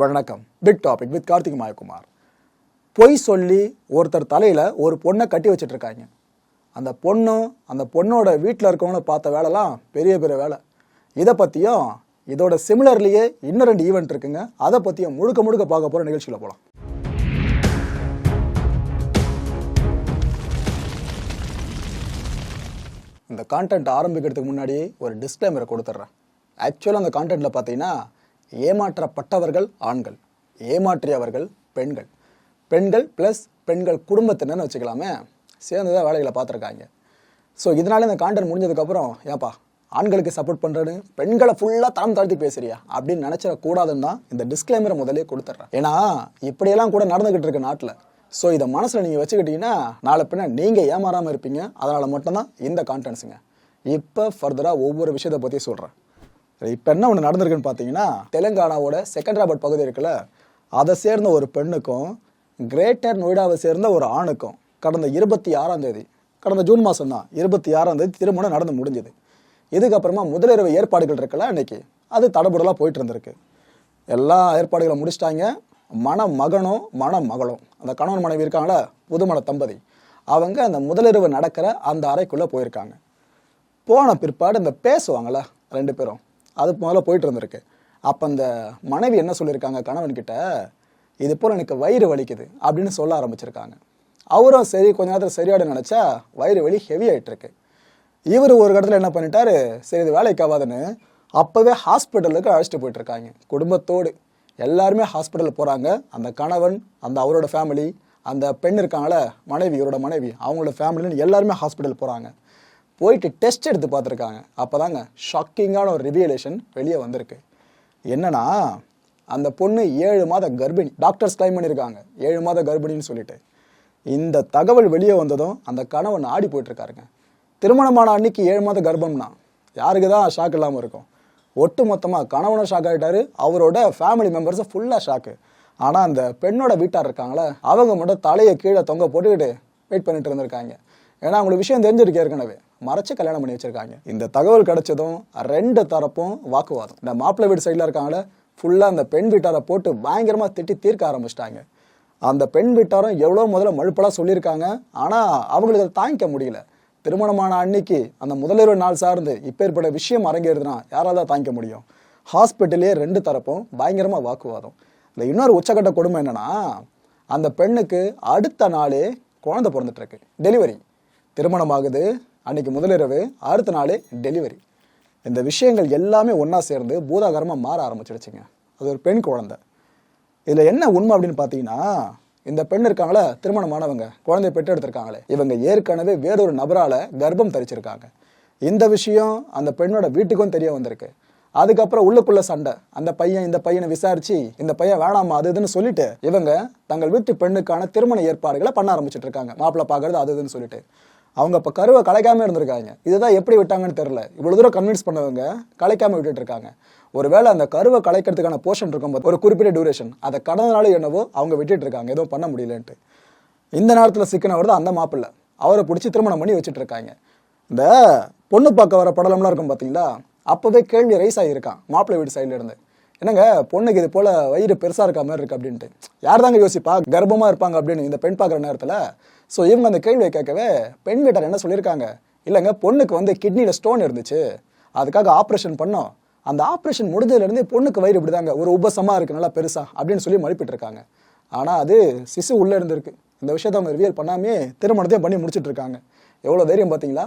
வணக்கம். Big topic with Karthik Mayakumar. பொய் சொல்லி ஒருத்தர் தலையில் ஒரு பொண்ணை கட்டி வச்சிட்ருக்காங்க. அந்த பொண்ணும் அந்த பொண்ணோட வீட்டில் இருக்கவங்கள பார்த்த வேலைலாம் பெரிய பெரிய வேலை. இதை பற்றியும் இதோட சிமிலர்லேயே இன்னும் ரெண்டு ஈவெண்ட் இருக்குங்க. அதை பற்றியும் முழுக்க முழுக்க பார்க்க போகிற நிகழ்ச்சியில் போகலாம் இந்த கான்டென்ட் ஆரம்பிக்கிறதுக்கு முன்னாடி ஒரு டிஸ்க்ளைமரை கொடுத்துட்றேன். ஆக்சுவலாக அந்த கான்டென்ட்டில் பார்த்தீங்கன்னா ஏமாற்றப்பட்டவர்கள் ஆண்கள் ஏமாற்றியவர்கள் பெண்கள். பெண்கள் ப்ளஸ் பெண்கள் குடும்பத்தினர்னு வச்சுக்கலாமே சேர்ந்து தான் வேலைகளை பார்த்துருக்காங்க. ஸோ இதனால இந்த கான்டென்ட் முடிஞ்சதுக்கப்புறம் ஏப்பா ஆண்களுக்கு சப்போர்ட் பண்ணுறேன்னு பெண்களை ஃபுல்லாக தரம் தாழ்த்தி பேசுறியா அப்படின்னு நினச்சிடக்கூடாதுன்னு தான் இந்த டிஸ்க்ளைமரை முதலே கொடுத்துட்றேன். ஏன்னா இப்படியெல்லாம் கூட நடந்துக்கிட்டு இருக்கு நாட்டில். ஸோ இதை மனசில் நீங்கள் வச்சுக்கிட்டீங்கன்னா நாளை பின்ன நீங்கள் ஏமாறாமல் இருப்பீங்க. அதனால் மட்டும்தான் இந்த கான்டென்ட்ஸுங்க இப்போ ஃபர்தராக ஒவ்வொரு விஷயத்தை பற்றி சொல்கிறேன் இப்போ என்ன ஒன்று நடந்திருக்குன்னு பார்த்தீங்கன்னா தெலுங்கானாவோட செகண்டராபாத் பகுதி இருக்குல்ல அதை சேர்ந்த ஒரு பெண்ணுக்கும் கிரேட்டர் நொய்டாவை சேர்ந்த ஒரு ஆணுக்கும் கடந்த இருபத்தி ஆறாம் தேதி கடந்த ஜூன் மாதம் தான் இருபத்தி ஆறாம் தேதி திருமணம் நடந்து முடிஞ்சது. இதுக்கப்புறமா முதலிரவு ஏற்பாடுகள் இருக்குல்ல அன்னைக்கு அது தடபுடலாக போயிட்டு இருந்திருக்கு. எல்லா ஏற்பாடுகளும் முடிச்சிட்டாங்க. மன மகனும் மன மகளும் அந்த கணவன் மனைவி இருக்காங்களா புதுமண தம்பதி. அவங்க அந்த முதலிரவு நடக்கிற அந்த அறைக்குள்ளே போயிருக்காங்க. போன பிற்பாடு இந்த பேசுவாங்கள்ல ரெண்டு பேரும். அது முதல்ல போயிட்டு இருந்திருக்கு. அப்போ அந்த மனைவி என்ன சொல்லியிருக்காங்க? கணவன்கிட்ட இது போல் எனக்கு வயிறு வலிக்குது அப்படின்னு சொல்ல ஆரம்பிச்சிருக்காங்க. அவரும் சரி கொஞ்ச நேரத்தில் சரியாடு நினச்சா வயிறு வலி ஹெவி ஆகிட்டுருக்கு இவர் ஒரு இடத்துல என்ன பண்ணிட்டாரு? சரி இது வேலைக்கு ஆகாதுன்னு அப்போவே ஹாஸ்பிட்டலுக்கு அழைச்சிட்டு போயிட்டுருக்காங்க. குடும்பத்தோடு. எல்லாருமே ஹாஸ்பிட்டல் போகிறாங்க அந்த கணவன் அந்த அவரோட ஃபேமிலி அந்த பெண் இருக்காங்களே மனைவி இவரோட மனைவி அவங்களோட ஃபேமிலின்னு எல்லாருமே ஹாஸ்பிட்டல் போகிறாங்க போயிட்டு டெஸ்ட் எடுத்து பார்த்துருக்காங்க. அப்போ தாங்க ஷாக்கிங்கான ஒரு ரிவியலேஷன் வெளியே வந்திருக்கு. என்னன்னா அந்த பொண்ணு ஏழு மாத கர்ப்பிணி டாக்டர்ஸ் கிளைம் பண்ணியிருக்காங்க ஏழு மாத கர்ப்பிணின்னு சொல்லிட்டு. இந்த தகவல் வெளியே வந்ததும் அந்த கணவன் ஆடி போயிட்டுருக்காருங்க. திருமணமான அன்னைக்கு ஏழு மாத கர்ப்பம்னா யாருக்கு தான் ஷாக் இல்லாமல் இருக்கும்? ஒட்டு மொத்தமாக கணவனும் ஷாக் ஆகிட்டாரு அவரோட ஃபேமிலி மெம்பர்ஸும் ஃபுல்லாக ஷாக்கு ஆனால் அந்த பெண்ணோட வீட்டார் இருக்காங்களே அவங்க மட்டும் தலையை கீழே தொங்க போட்டுக்கிட்டு வெயிட் பண்ணிட்டு இருந்திருக்காங்க. ஏன்னா அவங்களுக்கு விஷயம் தெரிஞ்சிருக்கு ஏற்கனவே. மறைச்சு கல்யாணம் பண்ணி வச்சிருக்காங்க. இந்த தகவல் கிடைச்சதும் ரெண்டு தரப்பும் வாக்குவாதம். இந்த மாப்பிள்ளை வீடு சைடில் இருக்காங்களே ஃபுல்லாக அந்த பெண் வீட்டாரை போட்டு பயங்கரமாக திட்டி தீர்க்க ஆரம்பிச்சிட்டாங்க. அந்த பெண் வீட்டாரும் எவ்வளோ முதல்ல மழுப்பலாக சொல்லியிருக்காங்க ஆனால் அவங்களுக்கு அதை தாங்கிக்க முடியல. திருமணமான அன்னைக்கு அந்த முதலிரவு நாள் சார்ந்து இப்பேற்பட்ட விஷயம் அரங்கேறுதுன்னா யாரால் தான் தாங்கிக்க முடியும்? ஹாஸ்பிட்டலே ரெண்டு தரப்பும் பயங்கரமாக வாக்குவாதம். இந்த இன்னொரு உச்சக்கட்ட கொடுமை என்னென்னா அந்த பெண்ணுக்கு அடுத்த நாளே குழந்தை பிறந்துட்டுருக்கு டெலிவரி திருமணம் ஆகுது அன்னைக்கு முதலிரவு அடுத்த நாளே டெலிவரி இந்த விஷயங்கள் எல்லாமே ஒன்றா சேர்ந்து பூதாகரமாக மாற ஆரம்பிச்சிடுச்சுங்க. அது ஒரு பெண் குழந்தை. இதில் என்ன உண்மை அப்படின்னு பார்த்தீங்கன்னா இந்த பெண் இருக்காங்களே திருமணமானவங்க குழந்தைய பெற்றெடுத்திருக்காங்களே இவங்க ஏற்கனவே வேறொரு நபரால் கர்ப்பம் தரிச்சிருக்காங்க. இந்த விஷயம் அந்த பெண்ணோட வீட்டுக்கும் தெரிய வந்திருக்கு. அதுக்கப்புறம் உள்ளுக்குள்ள சண்டை. அந்த பையன் இந்த பையனை விசாரிச்சு இந்த பையன் வேணாமா அது இதுன்னு சொல்லிட்டு இவங்க தங்கள் வீட்டு பெண்ணுக்கான திருமண ஏற்பாடுகளை பண்ண ஆரம்பிச்சிட்டு இருக்காங்க. மாப்பிள்ளை பார்க்கறது அது இதுன்னு சொல்லிட்டு. அவங்க இப்போ கருவை கலைக்காமல் இருந்திருக்காங்க. இதுதான் எப்படி விட்டாங்கன்னு தெரில இவ்வளோ தூரம் கன்வின்ஸ் பண்ணவங்க கலைக்காமல் விட்டுட்டு இருக்காங்க. ஒருவேளை அந்த கருவை கலைக்கிறதுக்கான போர்ஷன் இருக்கும் போது ஒரு குறிப்பிட்ட டியூரேஷன் அதை கடந்தனாலும் என்னவோ அவங்க விட்டுட்டு இருக்காங்க. எதுவும் பண்ண முடியலன்ட்டு. இந்த நேரத்தில் சிக்கினவர் தான் அந்த மாப்பிள்ளை. அவரை பிடிச்சி திருமணம் பண்ணி வச்சுட்டு இருக்காங்க. இந்த பொண்ணு பார்க்க வர படலம்லாம் இருக்கும் பார்த்தீங்களா அப்போவே கேள்வி ரைஸ் ஆகியிருக்கான் மாப்பிள்ளை வீடு சைடில் இருந்து. என்னங்க பொண்ணுக்கு இது போல வயிறு பெருசா இருக்க மாதிரி இருக்கு அப்படின்ட்டு. யார் தாங்க யோசிப்பா? கர்ப்பமா இருப்பாங்க அப்படின்னு இந்த பெண் பார்க்குற நேரத்தில். ஸோ இவங்க அந்த கேள்வியை கேட்கவே பெண் வீட்டார் என்ன சொல்லியிருக்காங்க? இல்லைங்க பொண்ணுக்கு வந்து கிட்னியில் ஸ்டோன் இருந்துச்சு. அதுக்காக ஆப்ரேஷன் பண்ணோம். அந்த ஆப்ரேஷன் முடிஞ்சதுலேருந்து பொண்ணுக்கு வயிறு இப்படிதாங்க. ஒரு உபசமாக இருக்குது நல்லா பெருசா அப்படின்னு சொல்லி மதிப்பிட்டுருக்காங்க. ஆனால் அது சிசு உள்ளே இருந்திருக்கு. இந்த விஷயத்த அவங்க ரிவியல் பண்ணாமே திருமணத்தையும் பண்ணி முடிச்சிட்டு இருக்காங்க எவ்வளோ தைரியம் பார்த்தீங்களா?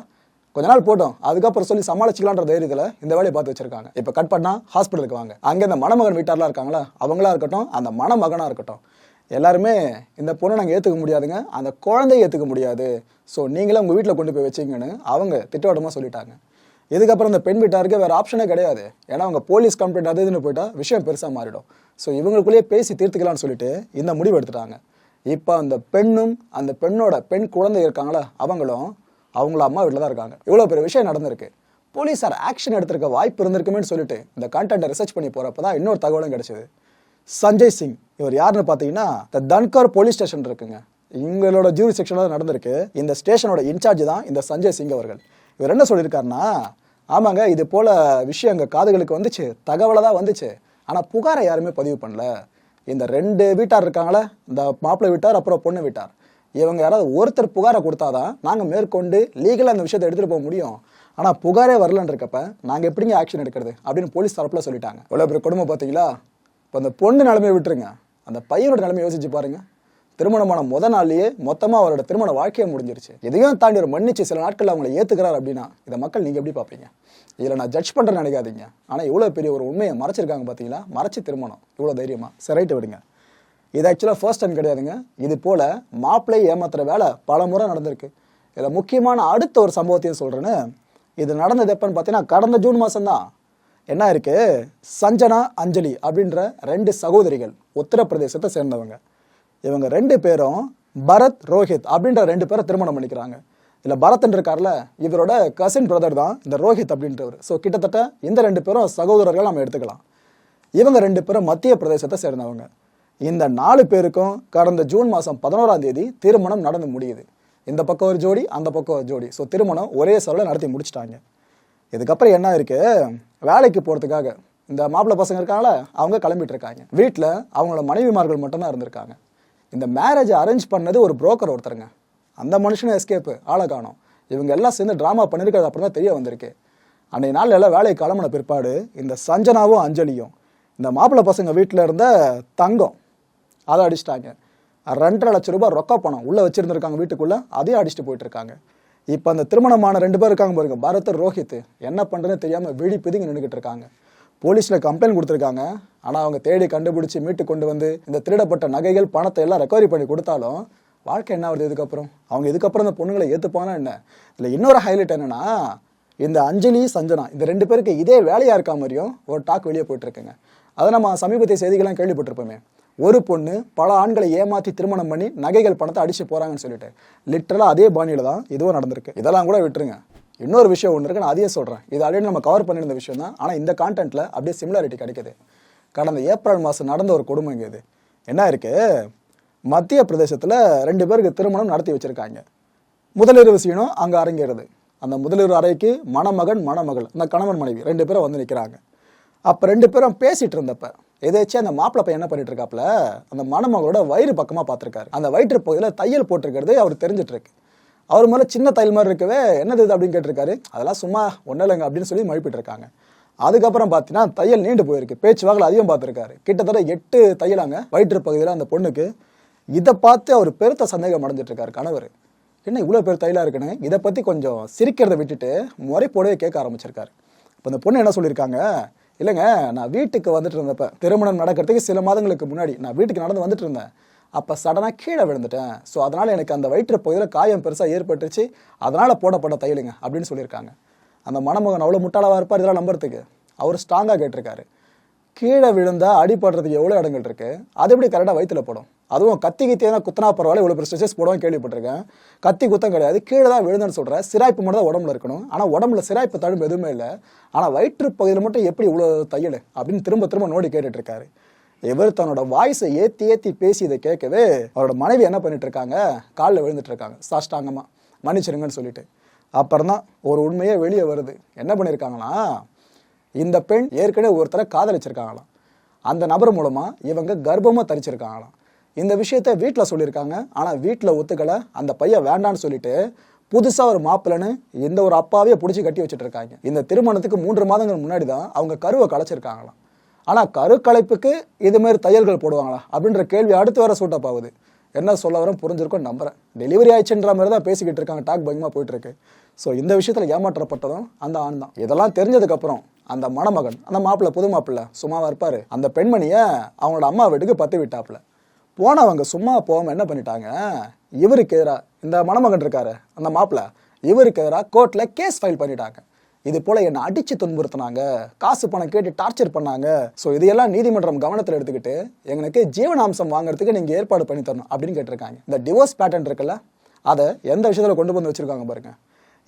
கொஞ்ச நாள் போட்டோம். அதுக்கப்புறம் சொல்லி சமாளிச்சிக்கலான்ற தைரியத்தில் இந்த வேலையை பார்த்து வச்சிருக்காங்க. இப்போ கட் பண்ணா ஹாஸ்பிட்டலுக்கு வாங்க. அங்கே இந்த மணமகன் வீட்டார்லாம் இருக்காங்களா? அவங்களா இருக்கட்டும் அந்த மணமகனாக இருக்கட்டும். எல்லாருமே இந்த பொண்ணை நாங்கள் ஏற்றுக்க முடியாதுங்க. அந்த குழந்தைய ஏற்றுக்க முடியாது. ஸோ நீங்களே உங்கள் வீட்டில் கொண்டு போய் வச்சிங்கன்னு அவங்க திட்டவட்டமாக சொல்லிட்டாங்க. இதுக்கப்புறம் இந்த பெண் வீட்டாருக்கு வேறு ஆப்ஷனே கிடையாது. ஏன்னா அவங்க போலீஸ் கம்ப்ளைண்ட் அது இதுன்னு போயிட்டா விஷயம் பெருசாக மாறிடும். ஸோ இவங்களுக்குள்ளேயே பேசி தீர்த்துக்கலாம்னு சொல்லிட்டு இந்த முடிவு எடுத்துட்டாங்க. இப்போ அந்த பெண்ணும் அந்த பெண்ணோட பெண் குழந்தை இருக்காங்களா? அவங்களும் அவங்கள அம்மா வீட்டில் தான் இருக்காங்க. இவ்வளோ பெரிய விஷயம் நடந்திருக்கு. போலீஸார் ஆக்ஷன் எடுத்திருக்க வாய்ப்பு இருந்திருக்குமேன்னு சொல்லிட்டு இந்த கண்டென்ட்டை ரிசர்ச் பண்ணி போகிறப்ப தான் இன்னொரு தகவலும் கிடைச்சிது. சஞ்சய் சிங் இவர் யாருன்னு பார்த்தீங்கன்னா இந்த தன்கர் போலீஸ் ஸ்டேஷன் இருக்குங்க. இவங்களோட ஜூரி செக்ஷனில் நடந்திருக்கு. இந்த ஸ்டேஷனோட இன்சார்ஜ் தான் இந்த சஞ்சய் சிங் அவர்கள். இவர் என்ன சொல்லியிருக்காருன்னா ஆமாங்க இது போல விஷயம் எங்கள் காதுகளுக்கு வந்துச்சு. தகவலை தான் வந்துச்சு. ஆனால் புகாரை யாருமே பதிவு பண்ணல. இந்த ரெண்டு வீட்டார் இருக்காங்களே இந்த மாப்பிள்ளை வீட்டார் அப்புறம் பொண்ணு வீட்டார். இவங்க யாராவது ஒருத்தர் புகாரை கொடுத்தாதான் நாங்கள் மேற்கொண்டு லீகலாக அந்த விஷயத்தை எடுத்துகிட்டு போக முடியும். ஆனால் புகாரே வரலன்னு இருக்கப்ப நாங்கள் எப்படிங்க ஆக்ஷன் எடுக்கிறது அப்படின்னு போலீஸ் தரப்பில் சொல்லிட்டாங்க. இவ்வளோ பெரிய குடும்பம் பார்த்தீங்களா? இப்போ அந்த பொண்ணு நிலைமையை விட்டுருங்க. அந்த பையனோட நிலைமையை யோசிச்சு பாருங்கள் திருமணமான முத நாள்லயே மொத்தமாக அவரோட திருமண வாழ்க்கையை முடிஞ்சிருச்சு. இதையும் தாண்டி ஒரு மன்னிச்சு சில நாட்கள் அவங்களை ஏற்றுக்கிறார் அப்படின்னா இதை மக்கள் நீங்கள் எப்படி பார்ப்பீங்க? இதில் நான் ஜட்ஜ் பண்ணுறேன்னு நினைக்காதீங்க. ஆனால் இவ்வளோ பெரிய ஒரு உண்மையை மறைச்சிருக்காங்க பார்த்தீங்களா? மறைச்சி திருமணம். இவ்வளோ தைரியமாக சரி ரைட்டு விடுங்க. இது ஆக்சுவலாக ஃபர்ஸ்ட் டைம் கிடையாதுங்க. இது போல் மாப்பிள்ளை ஏமாத்துற வேலை பல முறை நடந்திருக்கு. இதில் முக்கியமான அடுத்த ஒரு சம்பவத்தையும் சொல்கிறேன்னு இது நடந்தது எப்போன்னு பார்த்தீங்கன்னா கடந்த ஜூன் மாதம்தான் என்ன இருக்கு? சஞ்சனா அஞ்சலி அப்படின்ற ரெண்டு சகோதரிகள் உத்தரப்பிரதேசத்தை சேர்ந்தவங்க. இவங்க ரெண்டு பேரும் பரத் ரோஹித் அப்படின்ற ரெண்டு பேரை திருமணம் பண்ணிக்கிறாங்க. இதில் பரத்ன் இருக்கார்ல இவரோட கசின் பிரதர் தான் இந்த ரோஹித் அப்படின்றவர். ஸோ கிட்டத்தட்ட இந்த ரெண்டு பேரும் சகோதரர்கள் நம்ம எடுத்துக்கலாம். இவங்க ரெண்டு பேரும் மத்திய பிரதேசத்தை சேர்ந்தவங்க. இந்த நாலு பேருக்கும் கடந்த ஜூன் மாதம் பதினோராம் தேதி திருமணம் நடந்து முடியுது. இந்த பக்கம் ஒரு ஜோடி அந்த பக்கம் ஒரு ஜோடி. ஸோ திருமணம் ஒரே சொல்ல நடத்தி முடிச்சிட்டாங்க. இதுக்கப்புறம் என்ன இருக்கு? வேலைக்கு போகிறதுக்காக இந்த மாப்பிள்ளை பசங்க இருக்காங்களா அவங்க கிளம்பிட்டு இருக்காங்க. வீட்டில் அவங்களோட மனைவிமார்கள் மட்டும்தான் இருந்திருக்காங்க. இந்த மேரேஜை அரேஞ்ச் பண்ணது ஒரு புரோக்கர் ஒருத்தருங்க. அந்த மனுஷனும் எஸ்கேப்பு ஆளை காணும். இவங்க எல்லாம் சேர்ந்து ட்ராமா பண்ணியிருக்கிறது அப்புறம் தான் தெரிய வந்திருக்கு. அன்னைக்கு நாள் எல்லாம் வேலைக்கு கிளம்பின பிற்பாடு இந்த சஞ்சனாவும் அஞ்சலியும் இந்த மாப்பிள்ளை பசங்க வீட்டில் இருந்த தங்கம் அதை அடிச்சிட்டாங்க. ரெண்டரை லட்ச ரூபாய் ரொக்க பணம் உள்ளே வச்சுருந்துருக்காங்க வீட்டுக்குள்ளே அதையும் அடிச்சுட்டு போயிட்டு இருக்காங்க இப்போ அந்த திருமணமான ரெண்டு பேர் இருக்காங்க பாருங்க பரத் ரோஹித். என்ன பண்ணுறதுன்னு தெரியாமல் விழி பிதுங்கி நின்றுக்கிட்டு இருக்காங்க. போலீஸில் கம்ப்ளைண்ட் கொடுத்துருக்காங்க. ஆனால் அவங்க தேடி கண்டுபிடிச்சி மீட்டு கொண்டு வந்து இந்த திருடப்பட்ட நகைகள் பணத்தை எல்லாம் ரெக்கவரி பண்ணி கொடுத்தாலும் வாழ்க்கை என்ன வருது இதுக்கப்புறம்? அவங்க இதுக்கப்புறம் இந்த பொண்ணுங்களை ஏற்றுப்பானா என்ன? இதில் இன்னொரு ஹைலைட் என்னன்னா இந்த அஞ்சலி சஞ்சனா இந்த ரெண்டு பேருக்கு இதே வேலையாக இருக்கா மாதிரியும் ஒரு டாக் வெளியே போயிட்டுருக்குங்க. அதை நம்ம சமீபத்திய செய்திகள்லாம் கேள்விப்பட்டிருப்போமே. ஒரு பொண்ணு பல ஆண்களை ஏமாற்றி திருமணம் பண்ணி நகைகள் பணத்தை அடிச்சு போறாங்கன்னு சொல்லிட்டு. லிட்டரலாக அதே பாணியில தான் இதுவும் நடந்திருக்கு. இதெல்லாம் கூட விட்டுருங்க. இன்னொரு விஷயம் ஒன்று இருக்கு நான் அதையே சொல்கிறேன் இது ஆல்ரெடி நம்ம கவர் பண்ணியிருந்த விஷயம் தான். ஆனால் இந்த கான்டென்ட்ல அப்படியே சிமிலாரிட்டி கிடைக்குது. கடந்த ஏப்ரல் மாதம் நடந்த ஒரு கொடுமை இங்கே இது. என்ன இருக்கு? மத்திய பிரதேசத்தில் ரெண்டு பேருக்கு திருமணம் நடத்தி வச்சிருக்காங்க. முதலிரவு சீனம் அங்கே அரங்கேறுது. அந்த முதலிரவு அறைக்கு மணமகன் மணமகள். அந்த கணவன் மனைவி ரெண்டு பேரும் வந்து நிற்கிறாங்க அப்போ ரெண்டு பேரும் பேசிட்டு இருந்தப்போ எதாச்சும் அந்த மாப்பிள்ள பையன் என்ன பண்ணிட்டு இருக்காப்ல அந்த மணமகளோட வயிறு பக்கமாக பார்த்துருக்காரு. அந்த வயிற்று பகுதியில் தையல் போட்டிருக்கிறது அவர் தெரிஞ்சிட்டு இருக்கு அவர் மேலே சின்ன தையல் மாதிரி இருக்கவே என்னது இது அப்படின்னு கேட்டிருக்காரு. அதெல்லாம் சும்மா ஒன்றும் இல்லைங்க அப்படின்னு சொல்லி மழுப்பிட்டு இருக்காங்க அதுக்கப்புறம் பார்த்தீங்கன்னா தையல் நீண்டு போயிருக்கு. பேச்சு வாக்கில் அதிகம் பார்த்துருக்காரு. கிட்டத்தட்ட எட்டு தையலாங்க வயிற்று பகுதியில் அந்த பொண்ணுக்கு. இதை பார்த்து அவர் பெருத்த சந்தேகம் அடைஞ்சிட்டு இருக்காரு கணவர். என்ன இவ்வளோ பேர் தையலாக இருக்குன்னு? இதை பற்றி கொஞ்சம் சிரிக்கிறத விட்டுட்டு முறைப்போடவே கேட்க ஆரம்பிச்சிருக்காரு. இப்போ இந்த பொண்ணு என்ன சொல்லியிருக்காங்க? இல்லைங்க நான் வீட்டுக்கு வந்துட்டு இருந்தப்போ திருமணம் நடக்கிறதுக்கு சில மாதங்களுக்கு முன்னாடி நான் வீட்டுக்கு நடந்து வந்துட்டு இருந்தேன். அப்போ சடனாக கீழே விழுந்துட்டேன். ஸோ அதனால் எனக்கு அந்த வயிற்று பகுதியில் காயம் பெருசாக ஏற்பட்டுச்சு அதனால் போடப்பட்ட தையலுங்க அப்படின்னு சொல்லியிருக்காங்க. அந்த மணமகன் அவ்வளோ முட்டாளவாக இருப்பார் இதெல்லாம் நம்புறதுக்கு. அவர் ஸ்ட்ராங்காக கேட்டிருக்காரு. கீழே விழுந்தால் அடிபடுறதுக்கு எவ்வளோ இடங்கள் இருக்குது அது எப்படி கரெக்டாக வயிற்றில் போடும்? அதுவும் கத்தி கித்தியான குத்தனா பரவாயில்ல இவ்வளோ பெரிய ஸ்ட்ரெச்சஸ் போடவும் கேள்விப்பட்டிருக்கேன். கத்தி குத்தம் கிடையாது கீழே தான் விழுந்தேன்னு சொல்கிறேன் சிராய்ப்பு மட்டும் தான் உடம்புல இருக்கணும். ஆனால் உடம்புல சிராய்ப்பு தழும்பு எதுவுமே இல்லை. ஆனால் வயிற்று பகுதியில் மட்டும் எப்படி இவ்வளோ தையல் அப்படின்னு திரும்ப திரும்ப நோடி கேட்டுட்டு இருக்காரு இவர் தன்னோட வாய்ஸை ஏற்றி ஏற்றி பேசி இதை கேட்கவே அவரோட மனைவி என்ன பண்ணிட்டு இருக்காங்க காலில் விழுந்துட்டு இருக்காங்க சாஷ்டாங்கமாக மன்னிச்சிருங்கன்னு சொல்லிட்டு. அப்புறம் தான் ஒரு உண்மையே வெளியே வருது. என்ன பண்ணியிருக்காங்கன்னா இந்த பெண் ஏற்கனவே ஒருத்தரை காதலிச்சிருக்காங்களாம். அந்த நபர் மூலமாக இவங்க கர்ப்பமாக தரிச்சிருக்காங்களாம். இந்த விஷயத்த வீட்டில் சொல்லியிருக்காங்க. ஆனால் வீட்டில் ஒத்துக்கலை. அந்த பையன் வேண்டான்னு சொல்லிட்டு புதுசாக ஒரு மாப்பிள்ளைன்னு இந்த ஒரு அப்பாவே பிடிச்சி கட்டி வச்சுட்டு இருக்காங்க இந்த திருமணத்துக்கு மூன்று மாதங்கள் முன்னாடி தான் அவங்க கருவை கலைச்சிருக்காங்களாம் ஆனால் கருக்கலைப்புக்கு இதுமாரி தையல்கள் போடுவாங்களா அப்படின்ற கேள்வி அடுத்து வர சூட்டப் ஆகுது. என்ன சொல்ல வரேன் புரிஞ்சிருக்கும் நம்புறேன். டெலிவரி ஆயிடுச்சுன்ற மாதிரி தான் பேசிக்கிட்டு இருக்காங்க. டாக் பயமாக போயிட்டு இருக்கு ஸோ இந்த விஷயத்தில் ஏமாற்றப்பட்டதும் அந்த ஆண் தான் இதெல்லாம் தெரிஞ்சதுக்கப்புறம் அந்த மணமகன் அந்த மாப்பிள்ளை புது மாப்பிள்ளை சும்மாவா இருப்பார். அந்த பெண்மணியை அவங்களோட அம்மா வீட்டுக்கு பத்து விட்டாப்புல. போனவங்க சும்மா போகாம என்ன பண்ணிட்டாங்க? இவருக்கு எதிராக இந்த மணமகன் இருக்காரு அந்த மாப்பிள்ளை இவருக்கு எதிராக கோர்ட்டில் கேஸ் ஃபைல் பண்ணிட்டாங்க. இது போல என்னை அடிச்சு துன்புறுத்தினாங்க காசு பணம் கேட்டு டார்ச்சர் பண்ணாங்க. ஸோ இதையெல்லாம் நீதிமன்றம் கவனத்தில் எடுத்துக்கிட்டு எங்களுக்கு ஜீவனாம்சம் வாங்குறதுக்கு நீங்கள் ஏற்பாடு பண்ணி தரணும் அப்படின்னு கேட்டிருக்காங்க. இந்த டிவோர்ஸ் பேட்டர்ன் இருக்குல்ல அதை எந்த விஷயத்தில் கொண்டு வந்து வச்சிருக்காங்க பாருங்க.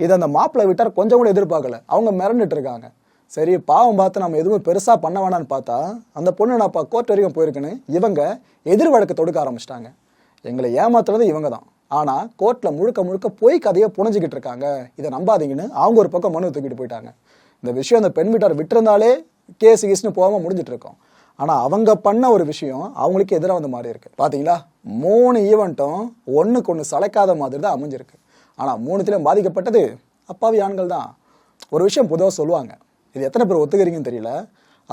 இதை அந்த மாப்பிள்ளை விட்டார் கொஞ்சம் கூட எதிர்பார்க்கல. அவங்க மிரண்டுட்டு இருக்காங்க. சரி பாவம் பார்த்து நம்ம எதுவும் பெருசாக பண்ண வேணாம்னு பார்த்தா அந்த பொண்ணு நான் கோர்ட் வரைக்கும் போயிருக்குன்னு இவங்க எதிர் வழக்கு தொடுக்க ஆரம்பிச்சிட்டாங்க. எங்களை ஏமாத்துறது இவங்க தான். ஆனால் கோர்ட்டில் முழுக்க முழுக்க போய் கதையை புனைஞ்சுக்கிட்டு இருக்காங்க. இதை நம்பாதீங்கன்னு அவங்க ஒரு பக்கம் மனு தூக்கிட்டு போயிட்டாங்க. இந்த விஷயம் அந்த பெண் வீட்டார் விட்டிருந்தாலே கேஸ் கீஸ்னு போகாமல் முடிஞ்சிட்டு இருக்கோம். ஆனால் அவங்க பண்ண ஒரு விஷயம் அவங்களுக்கு எதிராக வந்து மாறி இருக்குது பார்த்தீங்களா மூணு ஈவெண்ட்டும் ஒன்றுக்கு ஒன்று சளைக்காத மாதிரி தான் அமைஞ்சிருக்கு. ஆனால் மூணுத்திலையும் பாதிக்கப்பட்டது அப்பாவி ஆண்கள் தான். ஒரு விஷயம் பொதுவாக சொல்லுவாங்க. இது எத்தனை பேர் ஒத்துக்கிறீங்கன்னு தெரியல.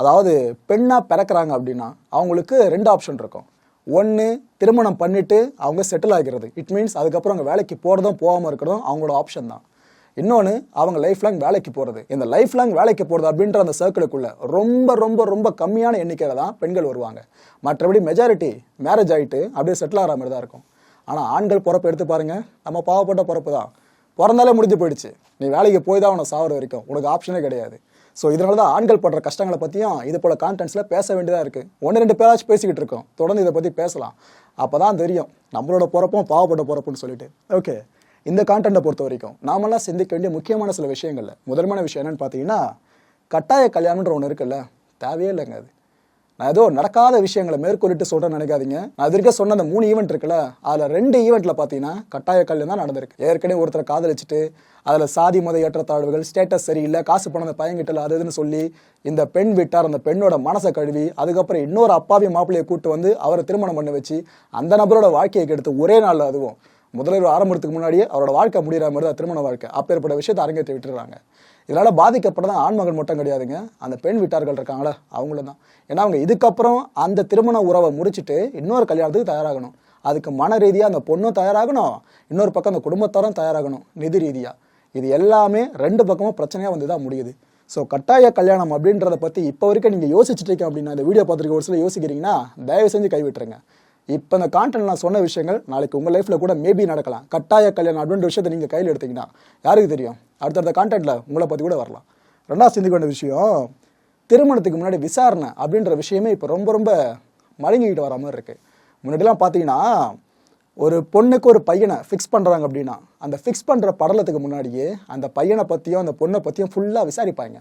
அதாவது பெண்ணாக பிறக்கிறாங்க அப்படின்னா அவங்களுக்கு ரெண்டு ஆப்ஷன் இருக்கும். ஒன்று திருமணம் பண்ணிவிட்டு அவங்க செட்டில் ஆகிறது. இட் மீன்ஸ் அதுக்கப்புறம் அவங்க வேலைக்கு போகிறதும் போகாமல் இருக்கிறதும் அவங்களோட ஆப்ஷன் தான். இன்னொன்று அவங்க லைஃப் லாங் வேலைக்கு போகிறது இந்த லைஃப் லாங் வேலைக்கு போகிறது அப்படின்ற அந்த சர்க்கிளுக்குள்ள ரொம்ப ரொம்ப ரொம்ப கம்மியான எண்ணிக்கையில் தான் பெண்கள் வருவாங்க. மற்றபடி மெஜாரிட்டி மேரேஜ் ஆகிட்டு அப்படியே செட்டில் ஆகிற மாதிரி தான் இருக்கும். ஆனால் ஆண்கள் பிறப்பு எடுத்து பாருங்கள் நம்ம பாவப்பட்ட பிறப்பு தான் பிறந்தாலே முடிஞ்சு போயிடுச்சு. நீ வேலைக்கு போய் தான் அவனை சாவர வரைக்கும். உனக்கு ஆப்ஷனே கிடையாது. ஸோ இதனால தான் ஆண்கள் படுற கஷ்டங்களை பற்றியும் இது போல் கான்டென்ட்ஸில் பேச வேண்டியதாக இருக்குது ஒன்று ரெண்டு பேராச்சும் பேசிக்கிட்டு இருக்கோம். தொடர்ந்து இதை பற்றி பேசலாம். அப்போ தான் தெரியும். நம்மளோட பிறப்பும் பாவப்பட்ட பிறப்புன்னு சொல்லிட்டு. ஓகே இந்த கான்டென்ட்டை பொறுத்த வரைக்கும் நாமெல்லாம் சிந்திக்க வேண்டிய முக்கியமான சில விஷயங்கள்ல முதன்மையான விஷயம் என்னென்னு பார்த்தீங்கன்னா கட்டாய கல்யாணம்ன்ற ஒன்று இருக்குல்ல. தேவையே இல்லைங்க அது. நான் ஏதோ நடக்காத விஷயங்களை மேற்கொள்ளிட்டு சொல்கிறேன்னு நினைக்காதீங்க. நான் இது சொன்ன அந்த மூணு ஈவெண்ட் இருக்குல்ல அதில் ரெண்டு ஈவெண்ட்டில் பார்த்தீங்கன்னா கட்டாய கல்யாணம் தான் நடந்திருக்கு. ஏற்கனவே ஒருத்தரை காதலிச்சுட்டு அதில் சாதி மத ஏற்றத்தாழ்வுகள் ஸ்டேட்டஸ் சரியில்லை காசு பணம் அந்த பையன்கிட்ட அது இதுன்னு சொல்லி இந்த பெண் விட்டார் அந்த பெண்ணோட மனசை கழுவி அதுக்கப்புறம் இன்னொரு அப்பாவி மாப்பிள்ளையை கூட்டு வந்து அவரை திருமணம் பண்ண வச்சு அந்த நபரோட வாழ்க்கையை கெடுத்து ஒரே நாளில் அதுவும். முதல்வர் ஆரம்பத்துக்கு முன்னாடியே அவரோட வாழ்க்கை முடிகிற மாதிரி தான் திருமண வாழ்க்கை. அப்பேற்பட்ட விஷயத்தை அரங்கேற்றி விட்டுறாங்க இதனால் பாதிக்கப்பட்டதான் ஆண்மகன் மட்டும் கிடையாதுங்க. அந்த பெண் வீட்டார்கள் இருக்காங்களே அவங்களும் தான். ஏன்னா அவங்க இதுக்கப்புறம் அந்த திருமண உறவை முடிச்சுட்டு இன்னொரு கல்யாணத்துக்கு தயாராகணும். அதுக்கு மன ரீதியாக அந்த பொண்ணும் தயாராகணும். இன்னொரு பக்கம் அந்த குடும்பத்தாரும் தயாராகணும் நிதி ரீதியாக இது எல்லாமே ரெண்டு பக்கமும் பிரச்சனையாக வந்து தான் முடியுது. ஸோ கட்டாய கல்யாணம் அப்படின்றத பற்றி இப்போ வரைக்கும் நீங்கள் யோசிச்சுட்டு இருக்கீங்க அப்படின்னா இந்த வீடியோ பார்த்துருக்க ஒரு சில யோசிக்கிறீங்கன்னா தயவு செஞ்சு கைவிட்டுருங்க. இப்போ இந்த கான்டென்ட் நான் சொன்ன விஷயங்கள் நாளைக்கு உங்கள் லைஃப்பில் கூட மேபி நடக்கலாம். கட்டாய கல்யாணம் அப்படின்ற விஷயத்தை நீங்கள் கையில் எடுத்தீங்கன்னா யாருக்கு தெரியும்? அடுத்தடுத்த கான்டென்ட்டில் உங்களை பற்றி கூட வரலாம். ரெண்டாவது சிந்திக்க வேண்டிய விஷயம் திருமணத்துக்கு முன்னாடி விசாரணை அப்படின்ற விஷயமே இப்போ ரொம்ப ரொம்ப மழுங்கிக்கிட்டு வர மாதிரி இருக்குது முன்னாடிலாம் பார்த்தீங்கன்னா ஒரு பொண்ணுக்கு ஒரு பையனை ஃபிக்ஸ் பண்ணுறாங்க அப்படின்னா அந்த ஃபிக்ஸ் பண்ணுற படலத்துக்கு முன்னாடியே அந்த பையனை பற்றியும் அந்த பொண்ணை பற்றியும் ஃபுல்லாக விசாரிப்பாங்க.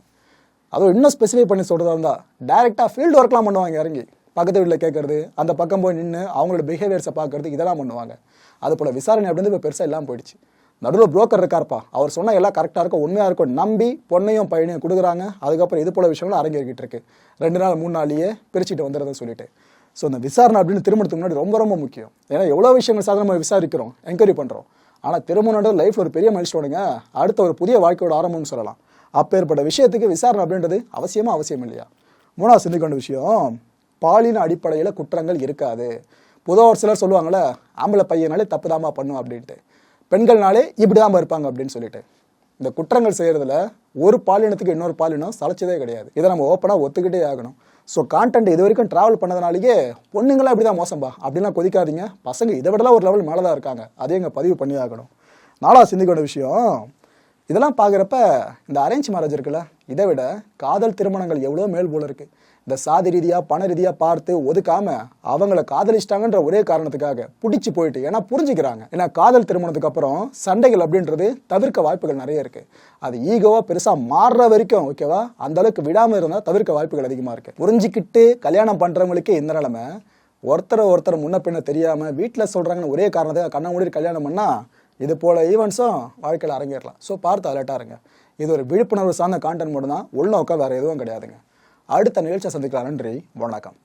அதுவும் இன்னும் ஸ்பெசிஃபை பண்ணி சொல்கிறதா இருந்தால் டேரெக்டாக ஃபீல்டு ஒர்க்லாம் பண்ணுவாங்க இறங்கி. பக்கத்து வீட்டில் கேட்கறது அந்த பக்கம் போய் நின்று அவங்களோட பிஹேவியர்ஸை பார்க்கறது இதெல்லாம் பண்ணுவாங்க. அது போல் விசாரணை அப்படின்னு இப்போ பெருசாக இல்லாமல் போயிடுச்சு. நடுவில் புரோக்கர் இருக்காருப்பா. அவர் சொன்னால் எல்லாம் கரெக்டாக இருக்கும் உண்மையாக இருக்கும். நம்பி பொண்ணையும் பையனையும் கொடுக்குறாங்க. அதுக்கப்புறம் இது போல விஷயங்களும் அரங்கேறிக்கிட்டு இருக்கு. ரெண்டு நாள் மூணு நாள்லேயே பிரிச்சுட்டு வந்துடுறதுன்னு சொல்லிட்டு. ஸோ இந்த விசாரணை அப்படின்னு திருமணத்துக்கு முன்னாடி ரொம்ப ரொம்ப முக்கியம். ஏன்னா எவ்வளோ விஷயங்கள் சார் நம்ம விசாரிக்கிறோம் என்கொயரி பண்ணுறோம் ஆனால் திருமணம் லைஃப்பில் ஒரு பெரிய மனுஷனுங்க அடுத்த ஒரு புதிய வாழ்க்கையோட ஆரம்பம்னு சொல்லலாம். அப்பேற்பட்ட விஷயத்துக்கு விசாரணை அப்படின்றது அவசியமாக அவசியம் இல்லையா? மூணாவது சிந்திக்க வேண்டிய விஷயம் பாலின அடிப்படையில் குற்றங்கள் இருக்காது. பொதுவாக ஒரு சிலர் சொல்லுவாங்கள்ல ஆம்பளை பையனாலே தப்பு தாமா பண்ணும் அப்படின்ட்டு. பெண்கள்னாலே இப்படி இருப்பாங்க அப்படின்னு சொல்லிட்டு. இந்த குற்றங்கள் செய்கிறதுல ஒரு பாலினத்துக்கு இன்னொரு பாலினம் சளைச்சதே கிடையாது. இதை நம்ம ஓப்பனாக ஒத்துக்கிட்டே ஆகணும். ஸோ கான்டென்ட் இது வரைக்கும் ட்ராவல் பண்ணதுனாலேயே பொண்ணுங்களாம் இப்படி தான் மோசம்பா அப்படிலாம் கொதிக்காதீங்க. பசங்க இதை விடலாம் ஒரு லெவல் மேலே தான் இருக்காங்க. அதையும் இங்கே பதிவு பண்ணி ஆகணும் நாலாவது சிந்திக்கொண்ட விஷயம் இதெல்லாம் பார்க்குறப்ப இந்த அரேஞ்ச் மேரேஜ் இருக்குல்ல இதை விட காதல் திருமணங்கள் எவ்வளோ மேல் போல இருக்கு. இந்த சாதி ரீதியாக பண ரீதியாக பார்த்து ஒதுக்காம அவங்கள காதலிச்சிட்டாங்கன்ற ஒரே காரணத்துக்காக பிடிச்சி போயிட்டு ஏன்னா புரிஞ்சுக்கிறாங்க. ஏன்னா காதல் திருமணத்துக்கு அப்புறம் சண்டைகள் அப்படின்றது தவிர்க்க வாய்ப்புகள் நிறைய இருக்கு. அது ஈகோவாக பெருசாக மாறுற வரைக்கும் ஓகேவா அந்த அளவுக்கு விடாமல் இருந்தால் தவிர்க்க வாய்ப்புகள் அதிகமாக இருக்கு. புரிஞ்சுக்கிட்டு கல்யாணம் பண்ணுறவங்களுக்கே இந்த நிலமை. ஒருத்தர் ஒருத்தர் முன்ன பின்ன தெரியாமல் வீட்டில் சொல்கிறாங்கன்னு ஒரே காரணத்துக்காக கண்ணை மூடி கல்யாணம் பண்ணால் இது போல ஈவெண்ட்ஸும் வாழ்க்கையில் அரங்கேறலாம். ஸோ பார்த்து அலர்ட்டாக இருங்க. இது ஒரு விழிப்புணர்வு சார்ந்த கான்டென்ட் மட்டும் தான் உள்நோக்கம் வேறு எதுவும் கிடையாதுங்க. அடுத்த நிகழ்ச்சியை சந்திக்கலாம் நன்றி. வணக்கம்.